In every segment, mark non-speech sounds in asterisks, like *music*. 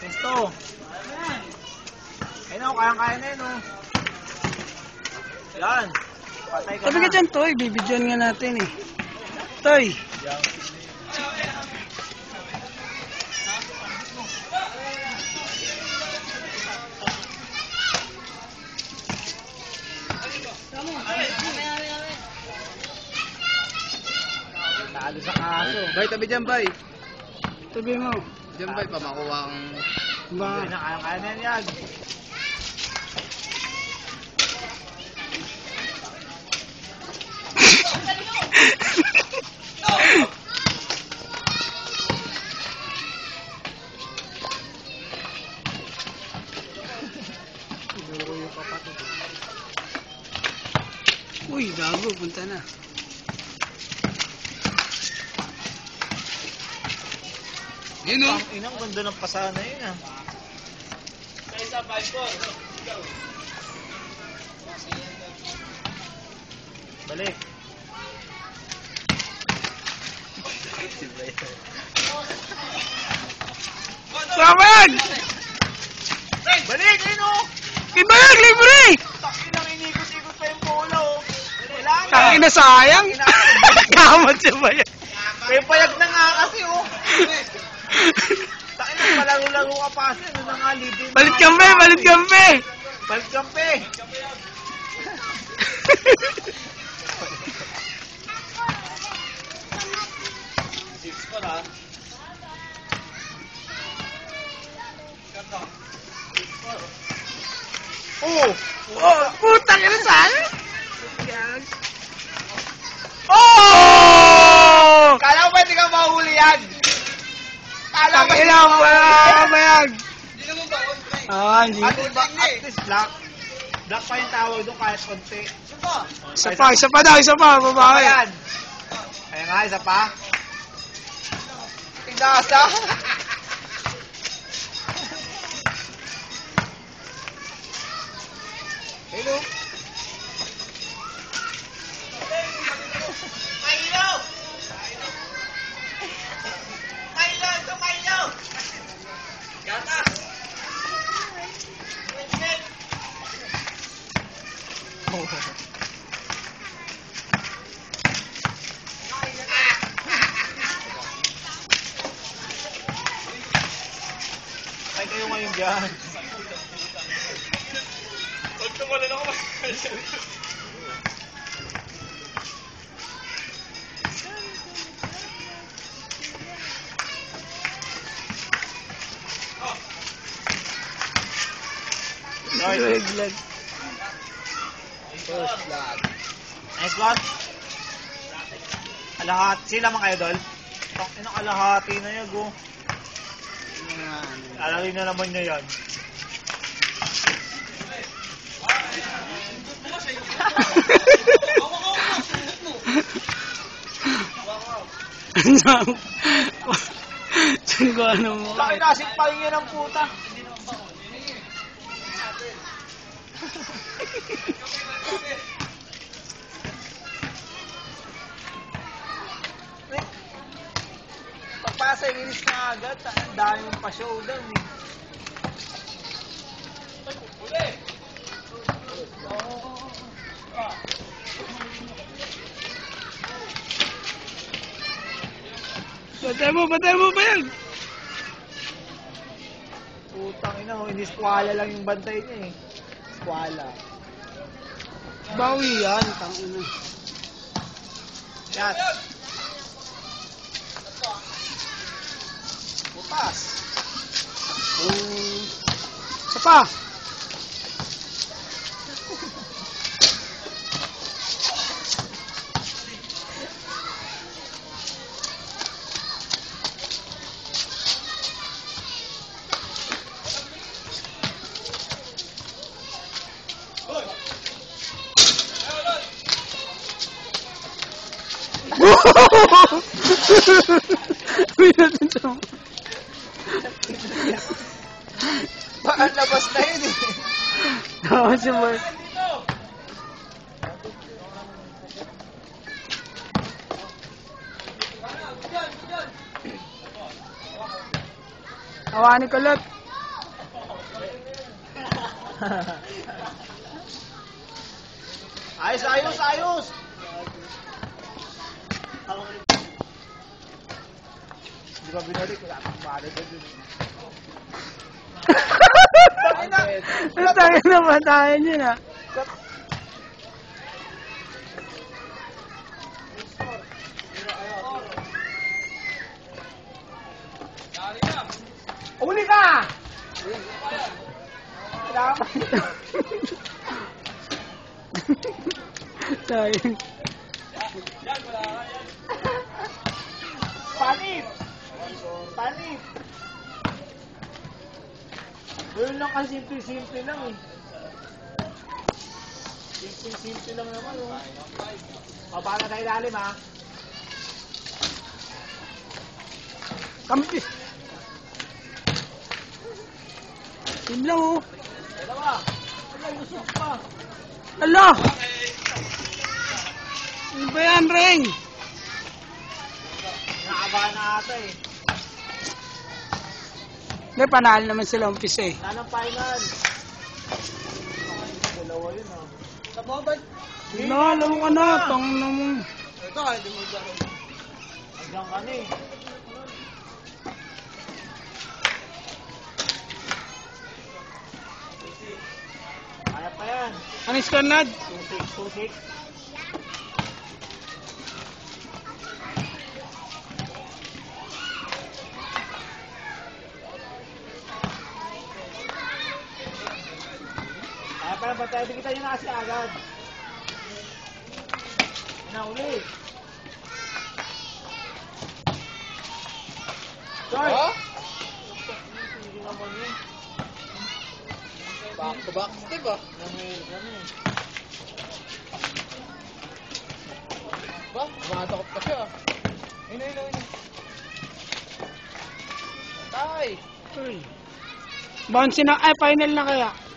Testo. Ayun o, kayang-kaya na yun o. Yan. Patay ka Sabi na. ka dyan, Toy. Bibidyon nga natin eh. Toy. Talo sa kaso. Bay, tabi dyan, bay. Tabi mo. Dyan, bay, pa makuha ang... Ba? Ayun na, kayang-kaya na yan. Uy, gago. Punta na. Yun o. Ang inang ganda ng pasana yun ah. Balik. Sabag! Balik! Ayun o! Ibayag, libre! Takin ang inikot-ikot pa yung polo. Wala na. Tangin na sayang. *laughs* Kamot siya ba yan? May payag na nga kasi oh. *laughs* Takin na palaro-laro ka pa kasi. Ano na nga, na Balit kampe, balit kampe! Balit kampe. *laughs* Oh! oh, putang ina sayang! Oh! Kala ko pwede ka mahuli yan? Kala ko Tangin na, wala bayag! Ah, hindi. At at least black. Black pa yung tawag doon kahit konti. Isa pa, isa pa daw, isa pa, babae. Ayan. Ayan nga, isa pa. Tigasa. Hello. Kayo ngayon dyan. Huwag tumalun ako Reglag. First blood. Next one. Alahat. Sila mga idol. Tok, ina kalahati na yun, go. Alalin na naman niya yan. Saan ko ano mo? Laki nasip pa rin yan ang puta. Pagpasa, inis na agad. Ang dami mong pa-show doon eh. Batay mo, batay mo ba yan? Putang ina, oh, lang yung bantay niya eh. Squala. Bawi yan, tangina. Shot. Butas. Um, isa pa. Uy, natin siya. Baka labas na yun eh. Tawa si Boy. Awani kulot. ayos, ayos, ayos! Hindi ba binalik? Wala doon. Ang *laughs* tayo na patayan yun ah. Uli ka! Tayo. Panit! Panit! Yun lang kasi simple-simple lang eh. Simple-simple lang naman oh. O, paano tayo ilalim ha? Kampi. Lang oh. Dalawa. Wala, lusok pa. Ala! Ano ba yan, Reng? Nakakabahan na ata eh. Hindi, panalo naman sila umpisa eh. Wala ng final. Dalawa yun oh. Sa baba. No, alam ka na, tang naman. Ito, hindi mo dyan. Hanggang ka na eh. Kaya pa yan. Ano score, Nad? 2-6, 2-6. Ba tayo kita agad? Na uli. Sorry. Hindi naman yun. Back to back, di ba? Namil ka na eh. Ba? Bumatakot pa siya. Ino, ino, ino. Tay! Uy. Bounce na, ay, final na kaya.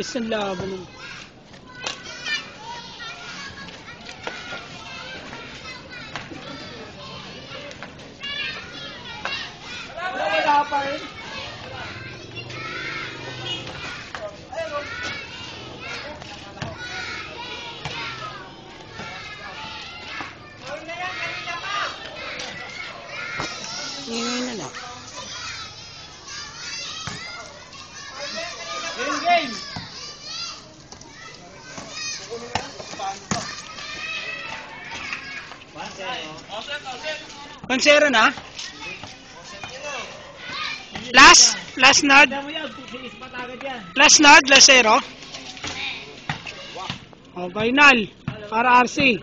Bilis ng laban. Wala, pa rin. Game. Konsero na? Last? Last nod? Tignan mo yan, tiis pa agad yan. Last nod? Last zero? Oh, final. Para RC.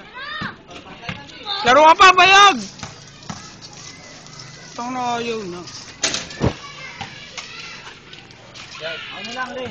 Laro ka pa, bayag! Itong na ayaw na. Ano lang, Le?